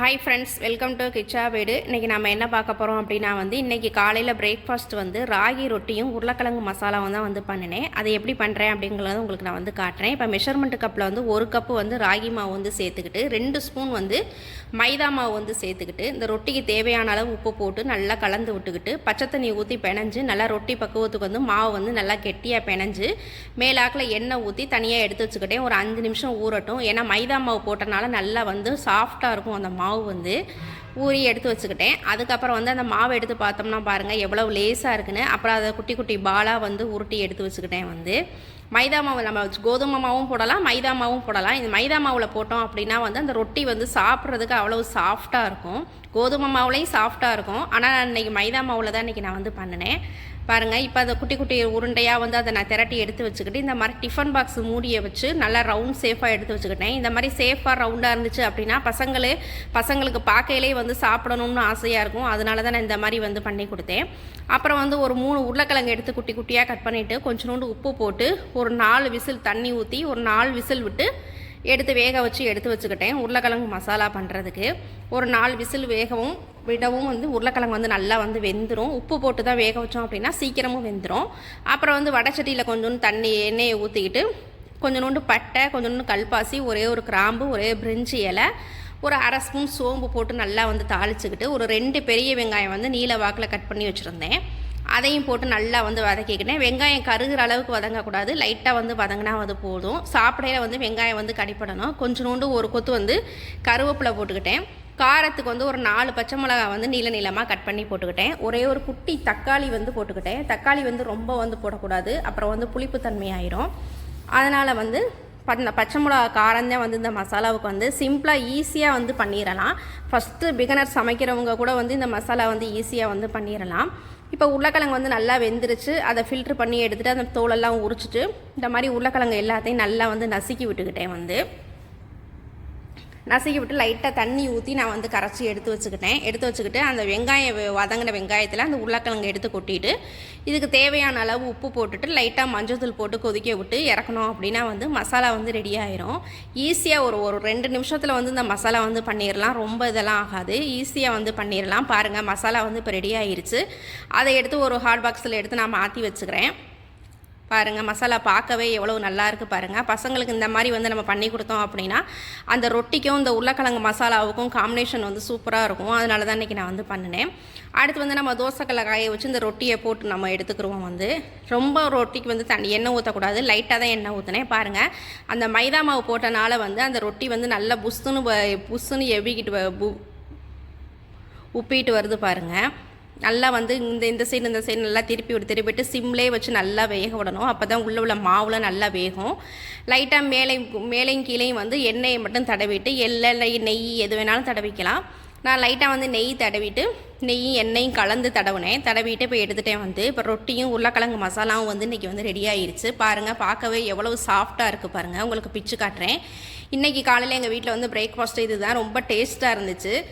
Hi friends welcome to Kichcha வீடு இன்றைக்கி நம்ம என்ன பார்க்க போகிறோம் அப்படின்னா வந்து இன்றைக்கி காலையில் பிரேக்ஃபாஸ்ட் வந்து ராகி ரொட்டியும் உருளைக்கிழங்கு மசாலாவும் தான் வந்து பண்ணினேன். அதை எப்படி பண்ணுறேன் அப்படிங்கிறத உங்களுக்கு நான் வந்து காட்டுறேன். இப்போ மெஷர்மெண்ட் கப்பில் வந்து ஒரு கப்பு வந்து ராகி மாவு வந்து சேர்த்துக்கிட்டு ரெண்டு ஸ்பூன் வந்து மைதா மாவு வந்து சேர்த்துக்கிட்டு இந்த ரொட்டிக்கு தேவையான அளவு உப்பு போட்டு நல்லா கலந்து விட்டுக்கிட்டு பச்சை தண்ணி ஊற்றி பிணைஞ்சு நல்லா ரொட்டி பக்குவத்துக்கு வந்து மாவு வந்து நல்லா கெட்டியாக பிணைஞ்சு மேலாக்கில் எண்ணெய் ஊற்றி தனியாக எடுத்து வச்சுக்கிட்டேன். ஒரு அஞ்சு நிமிஷம் ஊறட்டும். ஏன்னா மைதா மாவு போட்டனால நல்லா வந்து சாஃப்டாக இருக்கும் அந்த மாவு. மாவு வந்து ஊறி எடுத்து வச்சுக்கிட்டேன். அதுக்கப்புறம் வந்து அந்த மாவை எடுத்து பார்த்தோம்னா பாருங்கள் எவ்வளோ லேஸாக இருக்குன்னு. அப்புறம் அதை குட்டி குட்டி பாலாக வந்து உருட்டி எடுத்து வச்சுக்கிட்டேன் வந்து. மைதா மாவு நம்ம கோதுமை மாவும் போடலாம் மைதா மாவும் போடலாம். இந்த மைதா மாவில் போட்டோம் அப்படின்னா வந்து அந்த ரொட்டி வந்து சாப்பிட்றதுக்கு அவ்வளோ சாஃப்டாக இருக்கும். கோதுமை மாவுலேயும் சாஃப்டாக இருக்கும். ஆனால் நான் இன்றைக்கி மைதா மாவில் தான் இன்றைக்கி நான் வந்து பண்ணினேன். பாருங்கள் இப்போ அதை குட்டி குட்டி உருண்டையாக வந்து அதை நான் திரட்டி எடுத்து வச்சுக்கிட்டு இந்த மாதிரி டிஃபன் பாக்ஸ் மூடியை வச்சு நல்லா ரவுண்ட் சேஃபாக எடுத்து வச்சுக்கிட்டேன். இந்த மாதிரி சேஃபாக ரவுண்டாக இருந்துச்சு அப்படின்னா பசங்களே பசங்களுக்கு பார்க்கையிலே வந்து சாப்பிடணும்னு ஆசையாக இருக்கும். அதனால தான் நான் இந்த மாதிரி வந்து பண்ணி கொடுத்தேன். அப்புறம் வந்து ஒரு மூணு உருளைக்கிழங்கு எடுத்து குட்டி குட்டியாக கட் பண்ணிவிட்டு கொஞ்சோண்டு உப்பு போட்டு ஒரு நாலு விசில் தண்ணி ஊற்றி ஒரு நாலு விசில் விட்டு எடுத்து வேக வச்சு எடுத்து வச்சுக்கிட்டேன். உருளைக்கிழங்கு மசாலா பண்ணுறதுக்கு ஒரு நாலு விசில் வேகவும் விடவும் வந்து உருளைக்கிழங்கு வந்து நல்லா வந்து வெந்துடும் உப்பு போட்டு தான் வேக வச்சோம் அப்படின்னா சீக்கிரமும் வெந்துடும் அப்புறம் வந்து வடச்சட்டியில் கொஞ்சோண்டு தண்ணி எண்ணெயை ஊற்றிக்கிட்டு கொஞ்சோண்டு பட்டை கொஞ்சோண்டு கல்பாசி ஒரே ஒரு கிராம்பு ஒரே பிரிஞ்சி இலை ஒரு அரை ஸ்பூன் சோம்பு போட்டு நல்லா வந்து தாளிச்சுக்கிட்டு ஒரு ரெண்டு பெரிய வெங்காயம் வந்து நீல வாக்கில் கட் பண்ணி வச்சுருந்தேன். அதையும் போட்டு நல்லா வந்து வதக்கிக்கிட்டேன். வெங்காயம் கருகிற அளவுக்கு வதங்கக்கூடாது. லைட்டாக வந்து வதங்கினா அது போதும். சாப்பிடையில வந்து வெங்காயம் வந்து கடிப்படணும் கொஞ்சோண்டு ஒரு கொத்து வந்து கருவேப்பிலை போட்டுக்கிட்டேன். காரத்துக்கு வந்து ஒரு நாலு பச்சை மிளகா வந்து நீள நீளமாக கட் பண்ணி போட்டுக்கிட்டேன். ஒரே ஒரு குட்டி தக்காளி வந்து போட்டுக்கிட்டேன். தக்காளி வந்து ரொம்ப வந்து போடக்கூடாது. அப்புறம் வந்து புளிப்புத்தன்மை ஆயிரும். அதனால் வந்து பண்ண பச்சை மிளகா காரம்தான் வந்து இந்த மசாலாவுக்கு வந்து சிம்பிளாக ஈஸியாக வந்து பண்ணிடலாம் ஃபஸ்ட்டு பிகனர் சமைக்கிறவங்க கூட வந்து இந்த மசாலா வந்து ஈஸியாக வந்து பண்ணிடலாம் இப்போ உருளைக்கிழங்கு வந்து நல்லா வெந்துருச்சு. அதை ஃபில்ட்ரு பண்ணி எடுத்துகிட்டு அந்த தோலெல்லாம் உரிச்சிட்டு இந்த மாதிரி உருளைக்கிழங்கு எல்லாத்தையும் நல்லா வந்து நசுக்கி விட்டுக்கிட்டேன் வந்து. நசுக்கி விட்டு லைட்டாக தண்ணி ஊற்றி நான் வந்து கரைச்சி எடுத்து வச்சுக்கிட்டேன். எடுத்து வச்சுக்கிட்டு அந்த வெங்காயம் வதங்கின வெங்காயத்தில் அந்த உருளைக்கிழங்கு எடுத்து கொட்டிட்டு இதுக்கு தேவையான அளவு உப்பு போட்டுட்டு லைட்டாக மஞ்சள்தூள் போட்டு கொதிக்க விட்டு இறக்கணும் அப்படின்னா வந்து மசாலா வந்து ரெடி ஆயிரும். ஈஸியாக ஒரு ஒரு ரெண்டு நிமிஷத்தில் வந்து இந்த மசாலா வந்து பண்ணிடலாம் ரொம்ப இதெல்லாம் ஆகாது. ஈஸியாக வந்து பண்ணிடலாம் பாருங்கள் மசாலா வந்து இப்போ ரெடி ஆயிருச்சு. அதை எடுத்து ஒரு ஹாட் பாக்ஸில் எடுத்து நான் மாற்றி வச்சுக்கிறேன். பாருங்கள் மசாலா பார்க்கவே எவ்வளோ நல்லா இருக்குது பாருங்கள் பசங்களுக்கு இந்த மாதிரி வந்து நம்ம பண்ணி கொடுத்தோம் அப்படின்னா அந்த ரொட்டிக்கும் இந்த உருளைக்கிழங்கு மசாலாவுக்கும் காம்பினேஷன் வந்து சூப்பராக இருக்கும். அதனால தான் இன்றைக்கி நான் வந்து பண்ணினேன். அடுத்து வந்து நம்ம தோசைக்கல்லை காய வச்சு இந்த ரொட்டியை போட்டு நம்ம எடுத்துக்கிருவோம் வந்து. ரொம்ப ரொட்டிக்கு வந்து தண்ணி எண்ணெய் ஊற்றக்கூடாது லைட்டாக தான் எண்ணெய் ஊற்றினேன் பாருங்கள் அந்த மைதா மாவு போட்டனால வந்து அந்த ரொட்டி வந்து நல்லா புஸ்துன்னு வ- புஸ்ஸுன்னு வ- பு உப்பிட்டு வருது பாருங்கள் நல்லா வந்து இந்த இந்த சைடு இந்த சைடு நல்லா திருப்பி விட்டு திருப்பிட்டு சிம்லே வச்சு நல்லா வேக விடணும். அப்போ தான் உள்ளே உள்ள மாவில் நல்லா வேகும். லைட்டாக மேலே மேலேயும் கீழேயும் வந்து எண்ணெயை மட்டும் தடவிட்டு எல்லை நெய் எது வேணாலும் தடவிக்கலாம். நான் லைட்டாக வந்து நெய் தடவிட்டு நெய்யும் எண்ணெயும் கலந்து தடவினேன். தடவிட்டு இப்போ எடுத்துகிட்டேன் வந்து. இப்போ ரொட்டியும் உருளைக்கிழங்கு மசாலாவும் வந்து இன்றைக்கி வந்து ரெடி ஆயிடுச்சு பாருங்கள் பார்க்கவே எவ்வளவு சாஃப்டாக இருக்குது பாருங்கள் உங்களுக்கு பிச்சு காட்டுறேன். இன்றைக்கி காலையில் எங்கள் வீட்டில் வந்து பிரேக்ஃபாஸ்ட் இதுதான். ரொம்ப டேஸ்ட்டாக இருந்துச்சு.